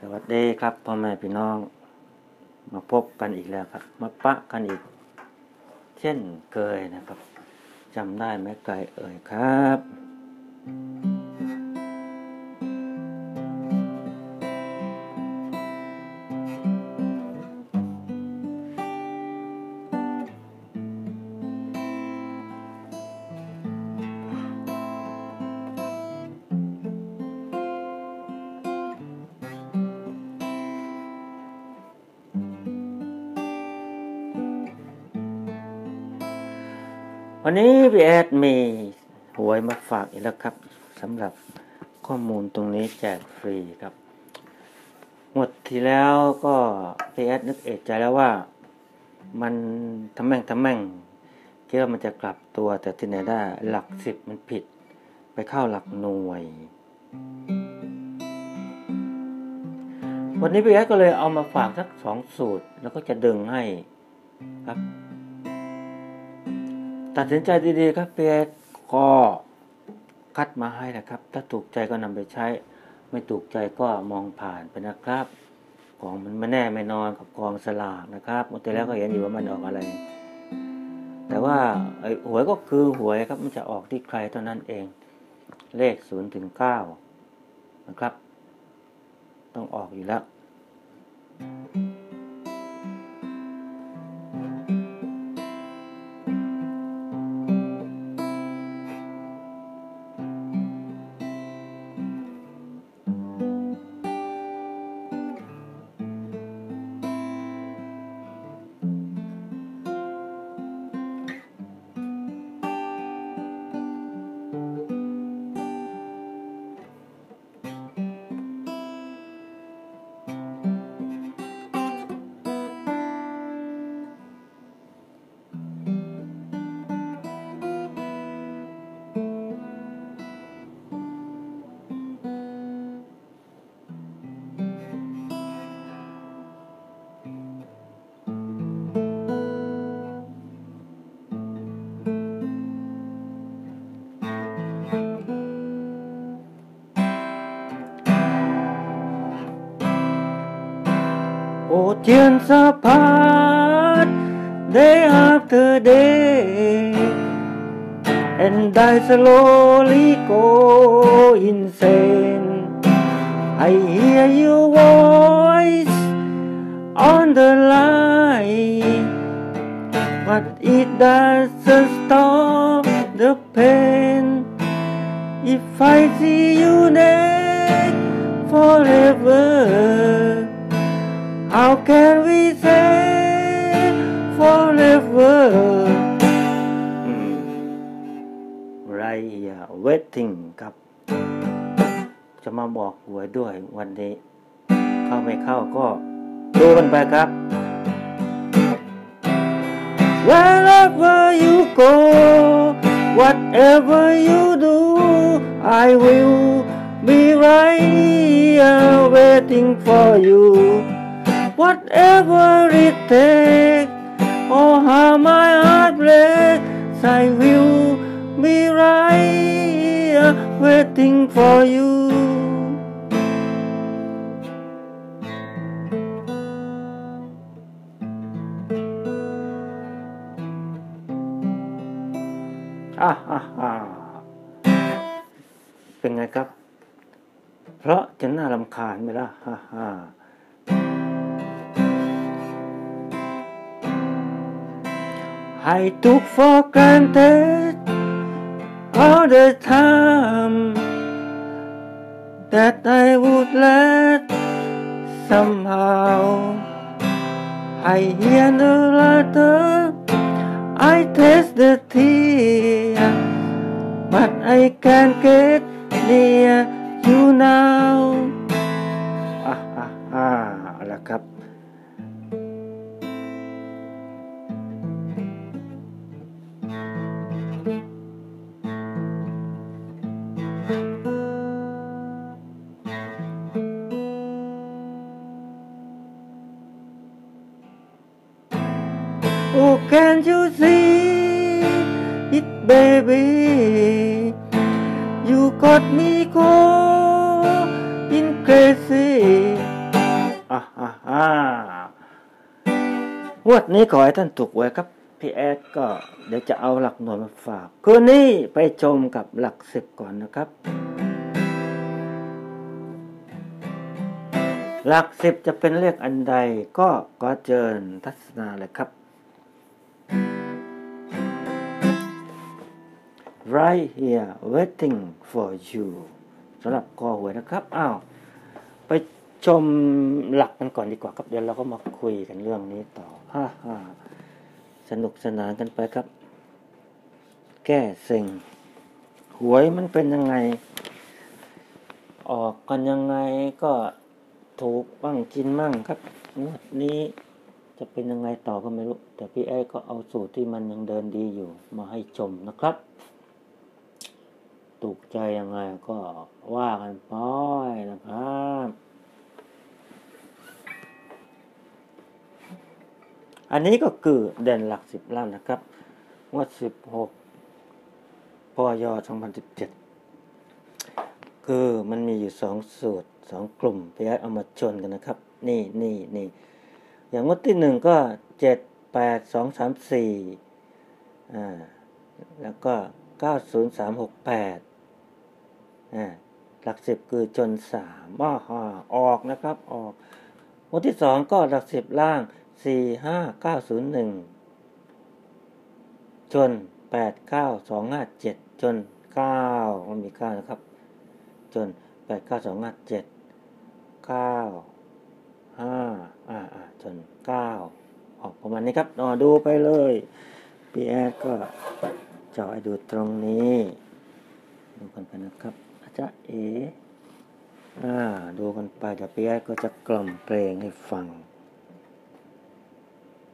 สวัสดีครับพ่อแม่พี่น้อง มาพบกันอีกแล้วครับ มาปะกันอีก เช่นเคยนะครับจำได้ไหมไกลเอ่ยครับ วันนี้พี่แอดมีหวยมาฝากอีกแล้วครับสำหรับข้อมูลตรงนี้แจกฟรีครับหมดที่แล้วก็พี่แอดนึกเอะใจแล้วว่า มันทำแม่งทำแม่งคิดว่ามันจะกลับตัวแต่ที่ไหนได้หลักสิบมันผิด ไปเข้าหลักหน่วย วันนี้พี่แอดก็เลยเอามาฝากสักสองสูตร แล้วก็จะดึงให้ครับ ตัดสินใจดีๆครับเปียก็คัดมาให้นะครับ ถ้าถูกใจก็นำไปใช้ ไม่ถูกใจก็มองผ่านไปนะครับ ของมันไม่แน่ไม่นอนกับกองสลากนะครับเมื่อที่แล้วก็เห็นอยู่ว่ามันออกอะไร แต่ว่าไอ้หวยก็คือหวยครับมันจะออกที่ใครเท่านั้นเอง เลขศูนย์ถึงเก้านะครับ ต้องออกอยู่แล้ว Oceans apart, day after day, and I slowly go insane. I hear your voice on the line, but it doesn't stop the pain. If I see you there forever. How can we say forever? Right waiting ครับ จะมาบอกหวยด้วยวันนี้ เข้าไม่เข้าก็ดูกันไปครับ Wherever you go, whatever you do, I will be right here waiting for you. Whatever it takes, or how my heart breaks, I will be right here waiting for you. อ่าอ่าอ่าเป็นไงครับ เพราะจะน่ารำคาญไหมล่ะ ฮ่าฮ่า I took for granted all the time that I would let somehow. I hear the laughter, I taste the tea, but I can't get near you now. นี้ขอให้ท่านถูกไว้ครับพี่แอดก็เดี๋ยวจะเอาหลักหน่วยมาฝาก คืนนี้ไปชมกับหลักสิบก่อนนะครับ หลักสิบจะเป็นเลขอันใดก็ก็เจิญทัศนาเลยครับ right here waiting for you สำหรับคอหวยนะครับ อ้าว ไป ชมหลักกันก่อนดีกว่าครับเดี๋ยวเราก็มาคุยกันเรื่องนี้ต่อฮ่าฮ่าสนุกสนานกันไปครับ แก้เซ็งหวยมันเป็นยังไง ออกกันยังไงก็ถูกบ้างกินมั่งครับงวดนี้จะเป็นยังไงต่อก็ไม่รู้ แต่พี่ไอ้ก็เอาสูตรที่มันยังเดินดีอยู่ มาให้ชมนะครับถูกใจยังไงก็ว่ากันไปนะครับ อันนี้ก็คือเด่นหลักสิบล้านนะครับงวดสิบหกพยสองพันสิบเจ็ดคือมันมีอยู่สองสูตรสองกลุ่มพี่ไอ้เอามาชนกันนะครับ นี่นี่นี่อย่างงวดที่หนึ่งก็เจ็ดแปดสองสามสี่อ่าแล้วก็เก้าศูนย์สามหกแปดอ่าหลักสิบคือจนสามอ้อออกนะครับออกงวดที่สองก็หลักสิบล่าง สี่ห้าเก้าศูนย์หนึ่งจนแปดเก้าสองห้าเจ็ดจนเก้ามันมีเก้านะครับ จนแปดเก้าสองห้าเจ็ดเก้าห้าอ่าอ่าจนเก้าออกประมาณนี้ครับนอดูไปเลยพีแอดก็เจาะให้ดูตรงนี้ ดูกันไปนะครับอาจารย์เออ่าดูกันไปเดี๋ยวพีแอดก็จะกล่อมเพลงให้ฟัง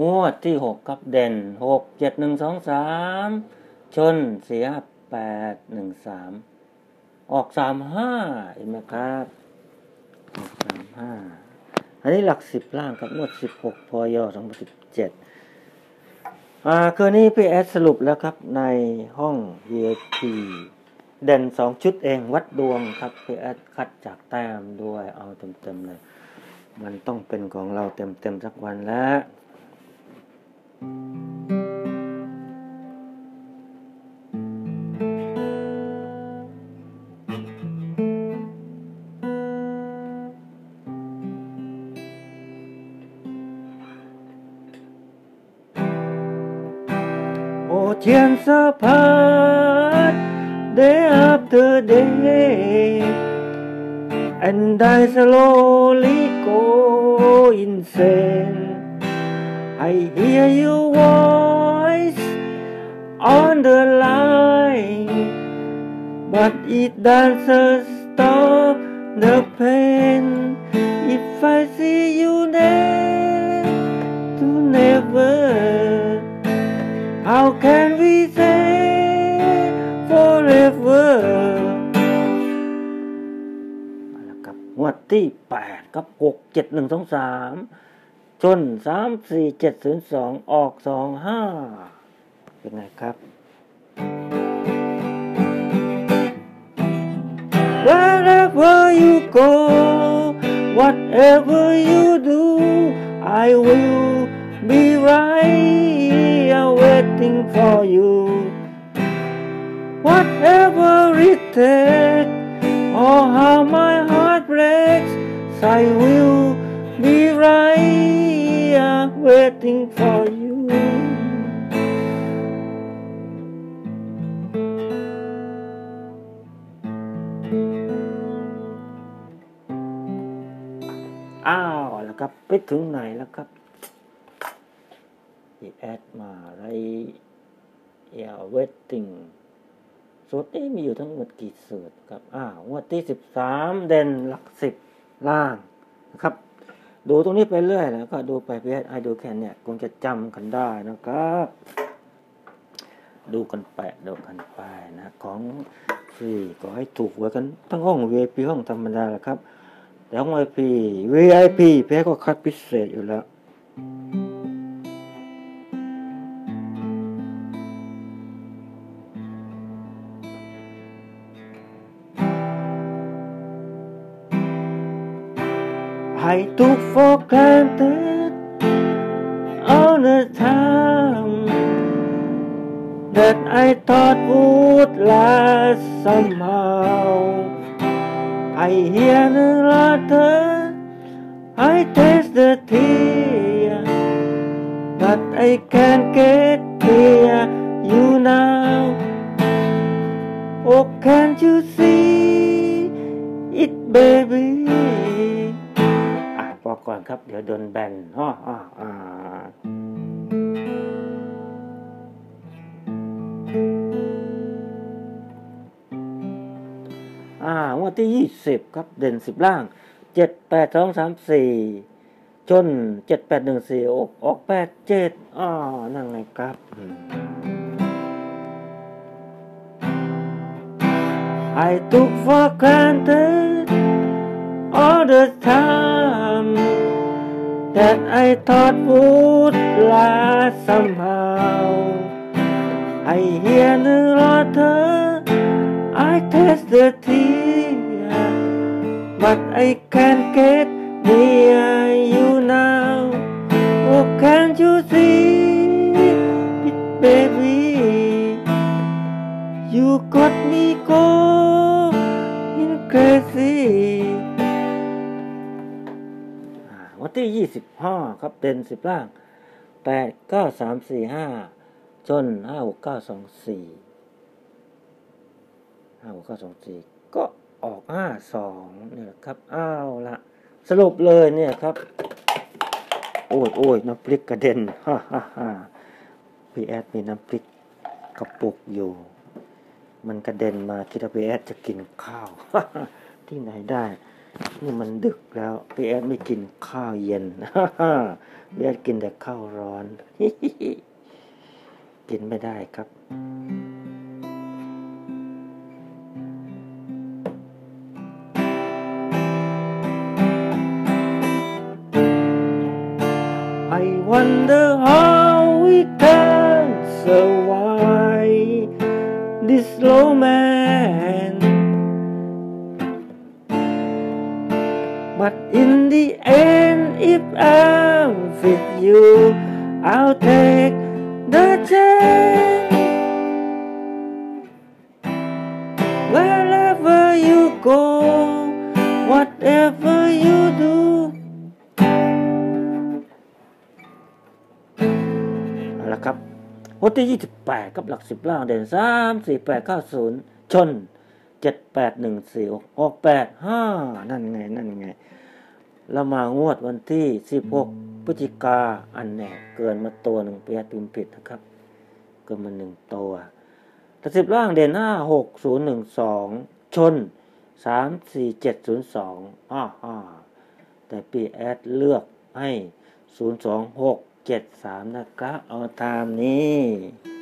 งวดที่หกครับเด่นหกเจ็ดหนึ่งสองสามชนเสี่ห้าแปดหนึ่งสามออกสามห้าเห็นไหมครับออกสามห้าอันนี้หลักสิบล่างครับงวดสิบหกพยสองพันสิบเจ็ดอ่าคืนนี้พี่แอดสรุปแล้วครับในห้อง VIP เด่นสองชุดเองวัดดวงครับพี่แอดคัดจากแต้มด้วยเอาเต็มๆเลย มันต้องเป็นของเราเต็มๆสักวันแล้ว โอเทียนสะพาน day after day and I slowly go insane. I hear your voice on the line, but it doesn't stop the pain. If I see you there to never, how can we say forever? ละครับงวดที่8ครับ6 7 1 2 3 ชนสามสี่เจ็ดศูนย์สองออกสองห้าเป็นไงครับว h e r e v e r you go whatever you do I will be right here waiting for you whatever it takes or how my heart breaks I will be right waiting for you. อ้าวแล้วครับไปถึงไหนแล้วครับอีแอดมาไรเอ waiting สูตรนี้มีอยู่ทั้งหมดกี่สูตรครับอ้าวงวดที่สิบสามเด่นหลักสิบล่างนะครับ ดูตรงนี้ไปเรื่อยแล้วก็ดูไปเพื่อไอดูแค่เนี่ยคงจะจำกันได้นะครับ ดูกันไปดูกันไปนะ ของฟรีก็ให้ถูกไว้กันทั้งห้อง VIP ห้องธรรมดาแหละครับ แต่ห้อง VIP VIP แพ้ก็คัดพิเศษอยู่แล้ว I took for granted all the time that I thought would last somehow. I hear the laughter, I taste the tear, but I can't get near you now. Oh, can't you see it, baby? ครับ เดี๋ยวโดนแบนอ้ออ้ออ่าอ่างวดที่ยี่สิบครับ เด่นสิบล่างเจ็ดแปดสองสามสี่จนเจ็ดแปดหนึ่งสี่ออกออกแปดเจ็ดอ้อนั่นไงครับไอืม I took for granted all the time that I thought would last somehow. I hear the laughter, I taste the tea, but I can't get near you now. Oh, can't you see baby? ครับ เด่นสิบล่างแปดเก้าสามสี่ห้าจนห้าหกเก้าสองสี่ห้าหกเก้าสองสี่ก็ออกห้าสองเนี่ยแหละครับ อ้าวละสรุปเลยเนี่ยครับ โอ้ยโอ้ยน้ำพริกกระเด็นฮ่าฮ่าฮ่าพี่แอดมีน้ำพริกกระปุกอยู่ มันกระเด็นมาคิดว่าพี่แอดจะกินข้าว ที่ไหนได้ นี่มันดึกแล้วพี่แอดไม่กินข้าวเย็นพี่แอดกินแต่ข้าวร้อน กินไม่ได้ครับไ I wonder how we can survive this romance. But in the end, if I'm with you, I'll take the chance. Wherever you go, whatever you do. เอาละครับงวดที่ 28 กับหลัก 10ล่างเด่น 3 4 8 9 0 ชน เจ็ดแปดหนึ่งสี่ออกแปดห้านั่นไง นั่นไงเรามางวดวันที่สิบหกพฤศจิกาอันแน่เกินมาตัวหนึ่งเปียพิมผิดนะครับ เกินมาหนึ่งตัวแต่สิบล่างเด่นห้าหกศูนย์หนึ่งสองชนสามสี่เจ็ดศูนย์สองอ้าาแต่ปีแอดเลือกให้ศูนย์สองหกเจ็ดสามนะครับ เอาตามนี้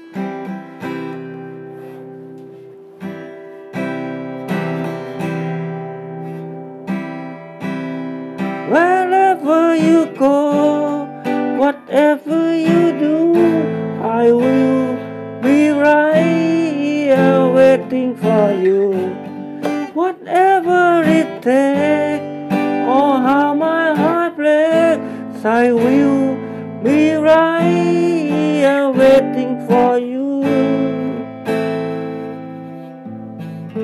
อ่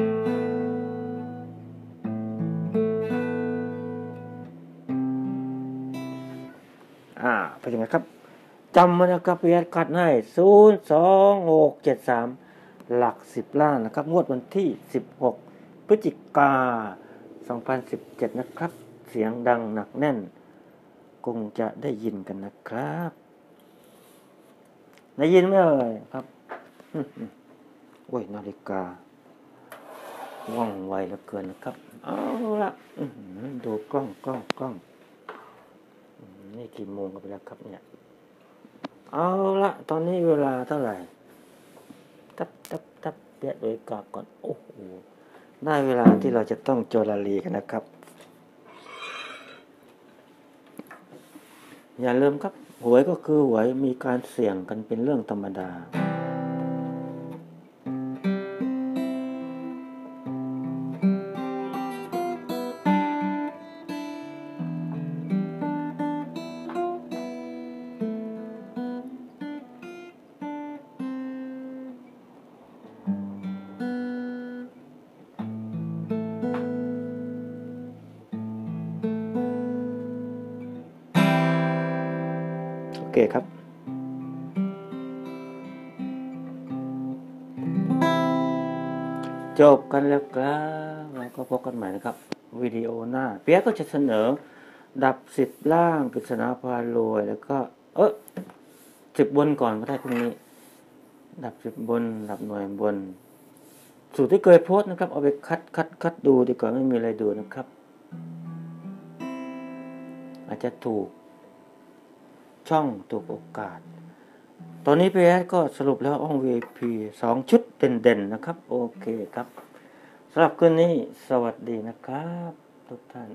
าเป็นยังไงครับจำมานะครับพีแอดคัดให้ศูนย์สองหกเจ็ดสามหลักสิบล้านนะครับ งวดวันที่สิบหกพฤศจิกาสองพันสิบเจ็ดนะครับ เสียงดังหนักแน่น คงจะได้ยินกันนะครับ ได้ยินไหมเอ่ยครับ โอ้ยนาฬิกา ว่องไวเหลือเกินนะครับ เอาละดูกล้องกล้องกล้องนี่กี่โมงกันไปแล้วครับเนี่ย เอาละตอนนี้เวลาเท่าไหร่ ตับตับตับเปียดโดยกาบก่อน โอ้โหได้เวลาที่เราจะต้องโจลาลีกันนะครับ อย่าลืมครับ หวยก็คือหวยมีการเสี่ยงกันเป็นเรื่องธรรมดา โอเครับจบกันแล้วครับเราก็พบกันใหม่นะครับ วิดีโอหน้า เปียกก็จะเสนอ ดับสิบล่างปริศนาพารวย แล้วก็ เออสิบบนก่อนก็ได้พรุ่งนี้ ดับสิบบน ดับหน่วยบน สูตรที่เคยโพสต์นะครับ เอาไปคัดคัดคัดดูดีกว่าไม่มีอะไรดูนะครับ อาจจะถูก ช่องถูกโอกาส ตอนนี้พีแอก็สรุปแล้วอ้อง VIP สองชุดเด่นๆนะครับ โอเคครับสำหรับคืนนี้สวัสดีนะครับ ทุกท่าน